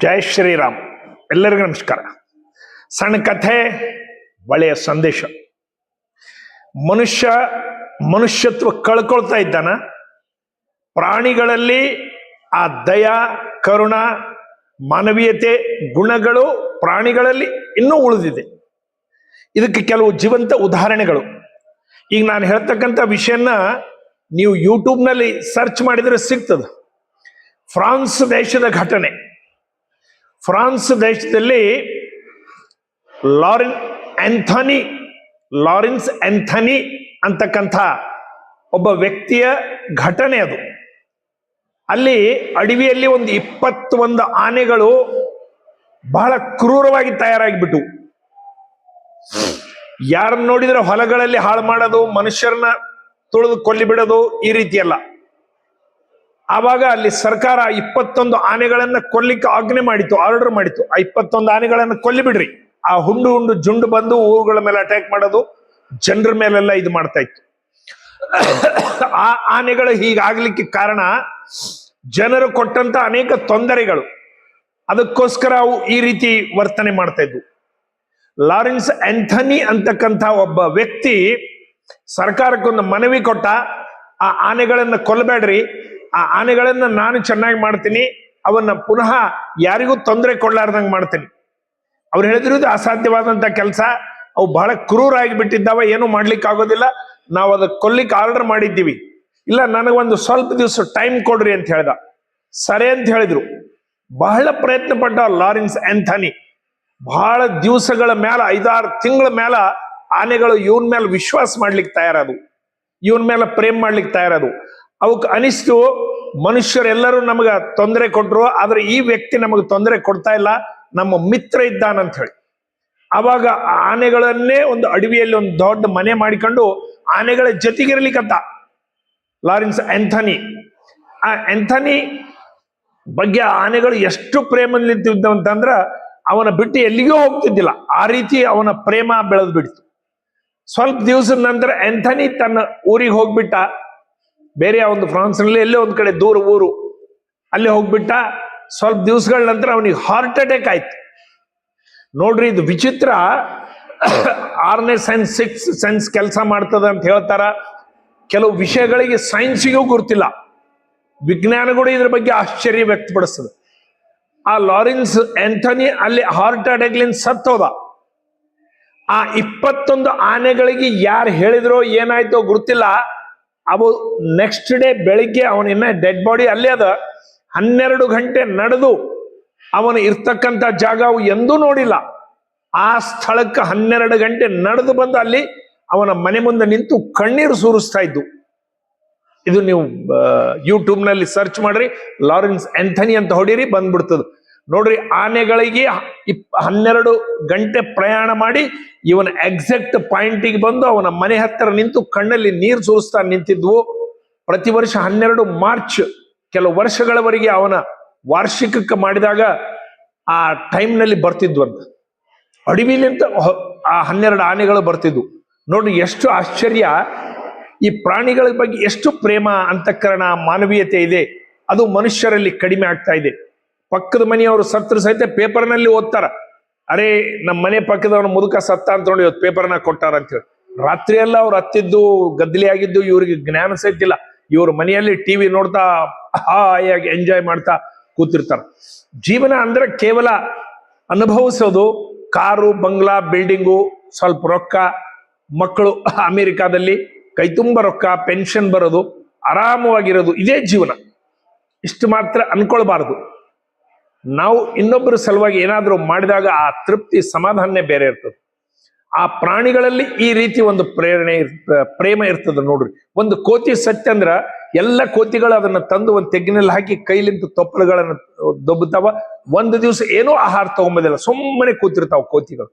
ಜೈ ಶ್ರೀರಾಮ್. ಎಲ್ಲರಿಗೂ ನಮಸ್ಕಾರ. ಸಣ್ಣ ಕಥೆ, ಒಳ್ಳೆಯ ಸಂದೇಶ. ಮನುಷ್ಯ ಮನುಷ್ಯತ್ವ ಕಳ್ಕೊಳ್ತಾ ಇದ್ದಾನ. ಪ್ರಾಣಿಗಳಲ್ಲಿ ಆ ದಯ, ಕರುಣ, ಮಾನವೀಯತೆ, ಗುಣಗಳು ಪ್ರಾಣಿಗಳಲ್ಲಿ ಇನ್ನೂ ಉಳಿದಿದೆ. ಇದಕ್ಕೆ ಕೆಲವು ಜೀವಂತ ಉದಾಹರಣೆಗಳು. ಈಗ ನಾನು ಹೇಳ್ತಕ್ಕಂಥ ವಿಷಯನ ನೀವು ಯೂಟ್ಯೂಬ್ನಲ್ಲಿ ಸರ್ಚ್ ಮಾಡಿದರೆ ಸಿಗ್ತದೆ. ಫ್ರಾನ್ಸ್ ದೇಶದ ಘಟನೆ. ಫ್ರಾನ್ಸ್ ದೇಶದಲ್ಲಿ ಲಾರೆನ್ ಆಂಥನಿ, ಲಾರೆನ್ಸ್ ಆಂಥನಿ ಅಂತಕ್ಕಂಥ ಒಬ್ಬ ವ್ಯಕ್ತಿಯ ಘಟನೆ ಅದು. ಅಲ್ಲಿ ಅಡವಿಯಲ್ಲಿ ಒಂದು ಇಪ್ಪತ್ತೊಂದು ಆನೆಗಳು ಬಹಳ ಕ್ರೂರವಾಗಿ ತಯಾರಾಗಿಬಿಟ್ಟು ಯಾರನ್ನ ನೋಡಿದ್ರೆ ಹೊಲಗಳಲ್ಲಿ ಹಾಳು ಮಾಡೋದು, ಮನುಷ್ಯರನ್ನ ತುಳಿದು ಕೊಲ್ಲಿ ಬಿಡೋದು ಈ ರೀತಿ ಎಲ್ಲ ಆವಾಗ ಅಲ್ಲಿ ಸರ್ಕಾರ ಇಪ್ಪತ್ತೊಂದು ಆನೆಗಳನ್ನ ಕೊಲ್ಲಿಕ್ಕೆ ಆಜ್ಞೆ ಮಾಡಿತು ಆರ್ಡರ್ ಮಾಡಿತು ಆ ಇಪ್ಪತ್ತೊಂದು ಆನೆಗಳನ್ನ ಕೊಲ್ಲಿಬಿಡ್ರಿ ಆ ಹುಂಡು ಹುಂಡು ಜುಂಡು ಬಂದು ಊರುಗಳ ಮೇಲೆ ಅಟ್ಯಾಕ್ ಮಾಡೋದು ಜನರ ಮೇಲೆಲ್ಲ ಇದು ಮಾಡ್ತಾ ಇತ್ತು. ಆ ಆನೆಗಳು ಹೀಗಾಗ್ಲಿಕ್ಕೆ ಕಾರಣ ಜನರು ಕೊಟ್ಟಂತ ಅನೇಕ ತೊಂದರೆಗಳು. ಅದಕ್ಕೋಸ್ಕರ ಅವು ಈ ರೀತಿ ವರ್ತನೆ ಮಾಡ್ತಾ ಇದ್ವು. ಲಾರೆನ್ಸ್ ಆಂಥನಿ ಅಂತಕ್ಕಂಥ ಒಬ್ಬ ವ್ಯಕ್ತಿ ಸರ್ಕಾರಕ್ಕೊಂದು ಮನವಿ ಕೊಟ್ಟ, ಆ ಆನೆಗಳನ್ನ ಕೊಲ್ಲಬೇಡ್ರಿ ಆ ಆನೆಗಳನ್ನ ನಾನು ಚೆನ್ನಾಗಿ ಮಾಡ್ತೀನಿ, ಅವನ್ನ ಪುನಃ ಯಾರಿಗೂ ತೊಂದರೆ ಕೊಡ್ಲಾರ್ದಂಗ್ ಮಾಡ್ತೀನಿ. ಅವ್ರು ಹೇಳಿದ್ರು ಅಸಾಧ್ಯವಾದಂತ ಕೆಲಸ, ಅವು ಬಹಳ ಕ್ರೂರಾಗಿ ಬಿಟ್ಟಿದ್ದಾವ ಏನು ಮಾಡ್ಲಿಕ್ಕೆ ಆಗೋದಿಲ್ಲ ನಾವು ಅದಕ್ಕೆ ಕೊಲ್ಲಿಕ್ಕೆ ಆರ್ಡರ್ ಮಾಡಿದ್ದೀವಿ. ಇಲ್ಲ, ನನಗೊಂದು ಸ್ವಲ್ಪ ದಿವಸ ಟೈಮ್ ಕೊಡ್ರಿ ಅಂತ ಹೇಳ್ದ. ಸರಿ ಅಂತ ಹೇಳಿದ್ರು. ಬಹಳ ಪ್ರಯತ್ನ ಪಟ್ಟ ಲಾರೆನ್ಸ್ ಆಂಥನಿ. ಬಹಳ ದಿವಸಗಳ ಮೇಲೆ ಐದಾರು ತಿಂಗಳ ಮೇಲೆ ಆನೆಗಳು ಇವನ್ ಮೇಲೆ ವಿಶ್ವಾಸ ಮಾಡ್ಲಿಕ್ಕೆ ತಯಾರದು. ಇವನ್ ಮೇಲೆ ಪ್ರೇಮ್ ಮಾಡ್ಲಿಕ್ಕೆ ತಯಾರದು. ಅವಕ್ ಅನಿಸ್ತು, ಮನುಷ್ಯರೆಲ್ಲರೂ ನಮಗೆ ತೊಂದರೆ ಕೊಟ್ಟರು ಆದ್ರೆ ಈ ವ್ಯಕ್ತಿ ನಮಗೆ ತೊಂದರೆ ಕೊಡ್ತಾ ಇಲ್ಲ, ನಮ್ಮ ಮಿತ್ರ ಇದ್ದಾನಂತ ಹೇಳಿ ಅವಾಗ ಆನೆಗಳನ್ನೇ ಒಂದು ಅಡವಿಯಲ್ಲಿ ಒಂದು ದೊಡ್ಡ ಮನೆ ಮಾಡಿಕೊಂಡು ಆನೆಗಳ ಜೊತೆಗಿರ್ಲಿಕ್ಕಂತ, ಲಾರೆನ್ಸ್ ಎಂಥನಿ ಆ ಎಂಥನಿ ಬಗ್ಗೆ ಆನೆಗಳು ಎಷ್ಟು ಪ್ರೇಮದಲ್ಲಿದ್ದು ಅಂತಂದ್ರ ಅವನ ಬಿಟ್ಟು ಎಲ್ಲಿಗೂ ಹೋಗ್ತಿದ್ದಿಲ್ಲ. ಆ ರೀತಿ ಅವನ ಪ್ರೇಮ ಬೆಳೆದು ಬಿಡ್ತು ಸ್ವಲ್ಪ ದಿವಸದ ನಂತರ ಎಂಥನಿ ತನ್ನ ಊರಿಗೆ ಹೋಗ್ಬಿಟ್ಟ. ಬೇರೆ ಒಂದು ಫ್ರಾನ್ಸ್ನಲ್ಲಿ ಎಲ್ಲೇ ಒಂದು ಕಡೆ ದೂರ ಊರು, ಅಲ್ಲಿ ಹೋಗ್ಬಿಟ್ಟ ಸ್ವಲ್ಪ ದಿವಸಗಳ ನಂತರ ಅವನಿಗೆ ಹಾರ್ಟ್ ಅಟ್ಯಾಕ್ ಆಯ್ತು. ನೋಡ್ರಿ ಇದು ವಿಚಿತ್ರ. ಆರನೇ ಸೆನ್ಸ್ ಸಿಕ್ಸ್ ಸೆನ್ಸ್ ಕೆಲಸ ಮಾಡ್ತದೆ ಅಂತ ಹೇಳ್ತಾರ. ಕೆಲವು ವಿಷಯಗಳಿಗೆ ಸೈನ್ಸಿಗೂ ಗುರ್ತಿಲ್ಲ. ವಿಜ್ಞಾನಗಳು ಇದ್ರ ಬಗ್ಗೆ ಆಶ್ಚರ್ಯ ವ್ಯಕ್ತಪಡಿಸ್ತದೆ. ಆ ಲಾರೆನ್ಸ್ ಆಂಥನಿ ಅಲ್ಲಿ ಹಾರ್ಟ್ ಅಟ್ಯಾಕ್ಲಿಂದ ಸತ್ತೋದ. ಆ ಇಪ್ಪತ್ತೊಂದು ಆನೆಗಳಿಗೆ ಯಾರು ಹೇಳಿದ್ರೋ ಏನಾಯ್ತೋ ಗೊತ್ತಿಲ್ಲ ಅವು ನೆಕ್ಸ್ಟ್ ಡೇ ಬೆಳಿಗ್ಗೆ ಅವನಿನ್ನ ಡೆಡ್ ಬಾಡಿ ಅಲ್ಲೇ ಅದ. ಹನ್ನೆರಡು ಗಂಟೆ ನಡೆದು ಅವನು ಇರ್ತಕ್ಕಂಥ ಜಾಗ ಎಂದೂ ನೋಡಿಲ್ಲ. ಆ ಸ್ಥಳಕ್ಕೆ ಹನ್ನೆರಡು ಗಂಟೆ ನಡೆದು ಬಂದು ಅಲ್ಲಿ ಅವನ ಮನೆ ಮುಂದೆ ನಿಂತು ಕಣ್ಣೀರು ಸೂರಿಸ್ತಾ ಇದ್ದು. ಇದು ನೀವು ಯೂಟ್ಯೂಬ್ನಲ್ಲಿ ಸರ್ಚ್ ಮಾಡ್ರಿ. ಲಾರೆನ್ಸ್ ಎಂಥನಿ ಅಂತ ಹೊಡೀರಿ, ಬಂದ್ಬಿಡ್ತದ. ನೋಡ್ರಿ ಆನೆಗಳಿಗೆ ಇಪ್ ಹನ್ನೆರಡು ಗಂಟೆ ಪ್ರಯಾಣ ಮಾಡಿ ಇವನ ಎಕ್ಸಾಕ್ಟ್ ಪಾಯಿಂಟಿಗೆ ಬಂದು ಅವನ ಮನೆ ಹತ್ತಿರ ನಿಂತು ಕಣ್ಣಲ್ಲಿ ನೀರು ಸುರಿಸ್ತಾ ನಿಂತಿದ್ವು. ಪ್ರತಿ ವರ್ಷ ಹನ್ನೆರಡು ಮಾರ್ಚ್ ಕೆಲವು ವರ್ಷಗಳವರೆಗೆ ಅವನ ವಾರ್ಷಿಕಕ್ಕೆ ಮಾಡಿದಾಗ ಆ ಟೈಮ್ನಲ್ಲಿ ಬರ್ತಿದ್ವು ಅಂತ ಅಡವಿಲಿಂತ ಆ ಹನ್ನೆರಡು ಆನೆಗಳು ಬರ್ತಿದ್ವು. ನೋಡ್ರಿ ಎಷ್ಟು ಆಶ್ಚರ್ಯ. ಈ ಪ್ರಾಣಿಗಳ ಬಗ್ಗೆ ಎಷ್ಟು ಪ್ರೇಮ, ಅಂತಃಕರಣ, ಮಾನವೀಯತೆ ಇದೆ. ಅದು ಮನುಷ್ಯರಲ್ಲಿ ಕಡಿಮೆ ಆಗ್ತಾ ಇದೆ. ಪಕ್ಕದ ಮನೆಯವರು ಸತ್ರ ಸಹಿತ ಪೇಪರ್ನಲ್ಲಿ ಓದ್ತಾರ. ಅರೆ ನಮ್ಮ ಮನೆ ಪಕ್ಕದವನ ಮುದುಕ ಸತ್ತ ಅಂತ ನೋಡಿ ಇವತ್ತು ಪೇಪರ್ನ ಕೊಟ್ಟಾರ ಅಂತ ಹೇಳಿ. ರಾತ್ರಿ ಎಲ್ಲ ಅವ್ರು ಹತ್ತಿದ್ದು, ಗದ್ದಲಿ ಆಗಿದ್ದು, ಇವ್ರಿಗೆ ಜ್ಞಾನ ಸಹಿತಿಲ್ಲ ಇವ್ರ ಮನೆಯಲ್ಲಿ ಟಿವಿ ನೋಡ್ತಾ, ಹಾಯಾಗಿ ಎಂಜಾಯ್ ಮಾಡ್ತಾ ಕೂತಿರ್ತಾರ. ಜೀವನ ಅಂದ್ರೆ ಕೇವಲ ಅನುಭವಿಸೋದು. ಕಾರು, ಬಂಗ್ಲಾ, ಬಿಲ್ಡಿಂಗು, ಸ್ವಲ್ಪ ರೊಕ್ಕ. ಮಕ್ಕಳು ಅಮೆರಿಕಾದಲ್ಲಿ ಕೈತುಂಬ ರೊಕ್ಕ, ಪೆನ್ಷನ್ ಬರೋದು, ಆರಾಮವಾಗಿರೋದು, ಇದೇ ಜೀವನ. ಇಷ್ಟು ಮಾತ್ರ ಅನ್ಕೊಳ್ಬಾರದು. ನಾವು ಇನ್ನೊಬ್ಬರ ಸಲುವಾಗಿ ಏನಾದರೂ ಮಾಡಿದಾಗ ಆ ತೃಪ್ತಿ ಸಮಾಧಾನನೇ ಬೇರೆ ಇರ್ತದೆ. ಆ ಪ್ರಾಣಿಗಳಲ್ಲಿ ಈ ರೀತಿ ಒಂದು ಪ್ರೇರಣೆ ಪ್ರೇಮ ಇರ್ತದೆ ನೋಡ್ರಿ. ಒಂದು ಕೋತಿ ಸತ್ಯ ಅಂದ್ರ ಎಲ್ಲ ಕೋತಿಗಳು ಅದನ್ನ ತಂದು ಒಂದು ತೆಗ್ಗಿನಲ್ಲಿ ಹಾಕಿ ಕೈಲಿಂತ ತೊಪ್ಪಲುಗಳನ್ನು ದೊಬ್ಬುತ್ತಾವ. ಒಂದು ದಿವಸ ಏನೂ ಆಹಾರ ತಗೊಂಬೋದಿಲ್ಲ. ಸುಮ್ಮನೆ ಕೂತಿರ್ತಾವ ಕೋತಿಗಳು.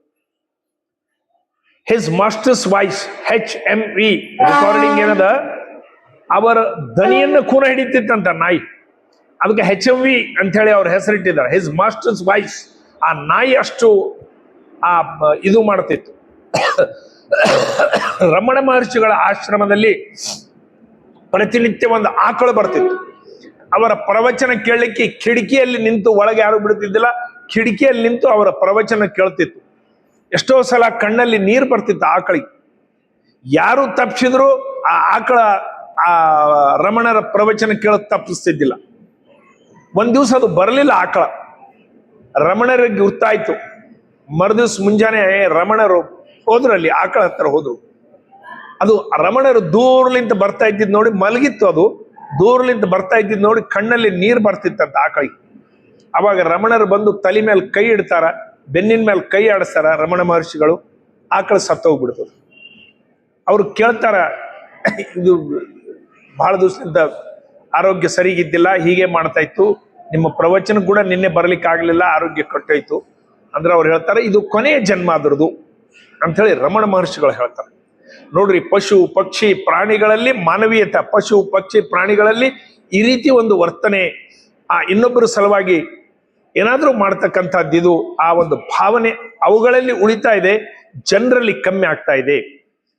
His master's voice H M V recording ಏನದ? ಅವರ ದನಿಯನ್ನು ಕೂನ ಹಿಡಿತಿತ್ತಂತ ನಾಯಿ. ಅದಕ್ಕೆ ಹೆಚ್ ಎಂ ವಿ ಅಂತ ಹೇಳಿ ಅವ್ರ ಹೆಸರಿಟ್ಟಿದ್ದಾರೆ. ಹಿಸ್ ಮಾಸ್ಟರ್ಸ್ ವಾಯ್ಸ್ ಆ ನಾಯಿ ಅಷ್ಟು, ಆ, ಇದು ಮಾಡ್ತಿತ್ತು. ರಮಣ ಮಹರ್ಷಿಗಳ ಆಶ್ರಮದಲ್ಲಿ ಪ್ರತಿನಿತ್ಯ ಒಂದು ಆಕಳು ಬರ್ತಿತ್ತು. ಅವರ ಪ್ರವಚನ ಕೇಳಲಿಕ್ಕೆ ಕಿಟಕಿಯಲ್ಲಿ ನಿಂತು ಒಳಗೆ ಯಾರು ಬಿಡುತ್ತಿದ್ದಿಲ್ಲ, ಕಿಟಕಿಯಲ್ಲಿ ನಿಂತು ಅವರ ಪ್ರವಚನ ಕೇಳ್ತಿತ್ತು. ಎಷ್ಟೋ ಸಲ ಕಣ್ಣಲ್ಲಿ ನೀರು ಬರ್ತಿತ್ತು ಆಕಳಿಗೆ. ಯಾರು ತಪ್ಪಿಸಿದ್ರು ಆ ಆಕಳ, ಆ, ರಮಣರ ಪ್ರವಚನ ಕೇಳ ತಪ್ಪಿಸ್ತಿದ್ದಿಲ್ಲ. ಒಂದ್ ದಿವಸ ಅದು ಬರಲಿಲ್ಲ ಆಕಳ. ರಮಣರಿಗೆ ಗುರ್ತಾಯ್ತು. ಮರುದಿವ್ಸ ಮುಂಜಾನೆ ರಮಣರು ಹೋದ್ರು ಅಲ್ಲಿ ಆಕಳ ಹತ್ರ ಹೋದ್ರು. ಅದು ರಮಣರು ದೂರ್ಲಿಂತ ಬರ್ತಾ ಇದ್ದಿದ್ ನೋಡಿ ಮಲಗಿತ್ತು ಅದು. ದೂರ್ಲಿಂತ ಬರ್ತಾ ಇದ್ದಿದ್ ನೋಡಿ ಕಣ್ಣಲ್ಲಿ ನೀರು ಬರ್ತಿತ್ತಂತ ಆಕಳಿಗೆ ಅವಾಗ ರಮಣರು ಬಂದು ತಲೆ ಮೇಲೆ ಕೈ ಇಡ್ತಾರ, ಬೆನ್ನಿನ ಮೇಲೆ ಕೈ ಆಡಿಸ್ತಾರ ರಮಣ ಮಹರ್ಷಿಗಳು. ಆಕಳ ಸತ್ತೋಗ್ಬಿಡ್ತದೆ ಅವ್ರು ಕೇಳ್ತಾರ, ಇದು ಬಹಳ ದಿವಸದಿಂದ ಆರೋಗ್ಯ ಸರಿಗಿದ್ದಿಲ್ಲ ಹೀಗೆ ಮಾಡ್ತಾ ಇತ್ತು. ನಿಮ್ಮ ಪ್ರವಚನ ಕೂಡ ನಿನ್ನೆ ಬರಲಿಕ್ಕೆ ಆಗಲಿಲ್ಲ, ಆರೋಗ್ಯ ಕಟ್ಟೋಯ್ತು. ಅಂದ್ರೆ ಅವ್ರು ಹೇಳ್ತಾರೆ, ಇದು ಕೊನೆಯ ಜನ್ಮ ಅದ್ರದ್ದು ಅಂತ ಹೇಳಿ ರಮಣ ಮಹರ್ಷಿಗಳು ಹೇಳ್ತಾರೆ. ನೋಡ್ರಿ, ಪಶು, ಪಕ್ಷಿ, ಪ್ರಾಣಿಗಳಲ್ಲಿ ಮಾನವೀಯತೆ, ಪಶು, ಪಕ್ಷಿ, ಪ್ರಾಣಿಗಳಲ್ಲಿ ಈ ರೀತಿ ಒಂದು ವರ್ತನೆ, ಆ ಇನ್ನೊಬ್ಬರ ಸಲುವಾಗಿ ಏನಾದರೂ ಮಾಡ್ತಕ್ಕಂಥದ್ದು ಇದು, ಆ ಒಂದು ಭಾವನೆ ಅವುಗಳಲ್ಲಿ ಉಳಿತಾ ಇದೆ, ಜನರಲ್ಲಿ ಕಮ್ಮಿ ಆಗ್ತಾ ಇದೆ.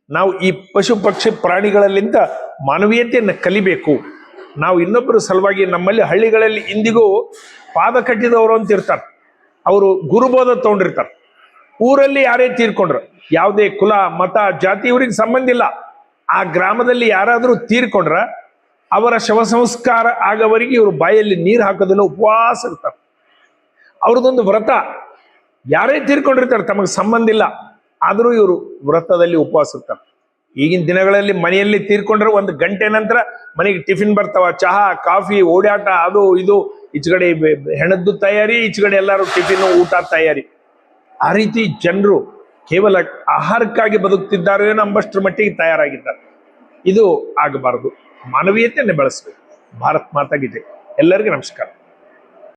ನಾವು ಈ ಪಶು, ಪಕ್ಷಿ, ಪ್ರಾಣಿಗಳಲ್ಲಿಂದ ಮಾನವೀಯತೆಯನ್ನು ಕಲಿಬೇಕು. ನಾವು ಇನ್ನೊಬ್ಬರ ಸಲುವಾಗಿ ನಮ್ಮಲ್ಲಿ ಹಳ್ಳಿಗಳಲ್ಲಿ ಇಂದಿಗೂ ಪಾದ ಕಟ್ಟಿದವರು ಅಂತ ಇರ್ತಾರೆ. ಅವರು ಗುರುಬೋಧ ತಗೊಂಡಿರ್ತಾರೆ. ಊರಲ್ಲಿ ಯಾರೇ ತೀರ್ಕೊಂಡ್ರು, ಯಾವುದೇ ಕುಲ, ಮತ, ಜಾತಿ ಇವ್ರಿಗೆ ಸಂಬಂಧ ಇಲ್ಲ. ಆ ಗ್ರಾಮದಲ್ಲಿ ಯಾರಾದರೂ ತೀರ್ಕೊಂಡ್ರ ಅವರ ಶವ ಸಂಸ್ಕಾರ ಆಗವರಿಗೆ ಇವರು ಬಾಯಲ್ಲಿ ನೀರು ಹಾಕೋದಿಲ್ಲ ಉಪವಾಸ ಇರ್ತಾರೆ. ಅವ್ರದ್ದೊಂದು ವ್ರತ. ಯಾರೇ ತೀರ್ಕೊಂಡಿರ್ತಾರೆ, ತಮಗೆ ಸಂಬಂಧ ಇಲ್ಲ. ಆದರೂ ಇವರು ವ್ರತದಲ್ಲಿ ಉಪವಾಸ ಇರ್ತಾರೆ. ಈಗಿನ ದಿನಗಳಲ್ಲಿ ಮನೆಯಲ್ಲಿ ತೀರ್ಕೊಂಡ್ರೆ ಒಂದು ಗಂಟೆ ನಂತರ ಮನೆಗೆ ಟಿಫಿನ್ ಬರ್ತಾವ, ಚಹಾ, ಕಾಫಿ, ಓಡಾಟ, ಅದು ಇದು. ಈಚೆಗಡೆ ಹೆಣದ್ದು ತಯಾರಿ ಈಚೆಗಡೆ ಎಲ್ಲರೂ ಟಿಫಿನ್, ಊಟ ತಯಾರಿ. ಆ ರೀತಿ ಜನರು ಕೇವಲ ಆಹಾರಕ್ಕಾಗಿ ಬದುಕ್ತಿದ್ದಾರೆ ಎಂಬಷ್ಟರ ಮಟ್ಟಿಗೆ ತಯಾರಾಗಿದ್ದಾರೆ. ಇದು ಆಗಬಾರದು. ಮಾನವೀಯತೆಯನ್ನು ಬೆಳೆಸಬೇಕು. ಭಾರತ್ ಮಾತಾಗಿದೆ ಎಲ್ಲರಿಗೂ ನಮಸ್ಕಾರ.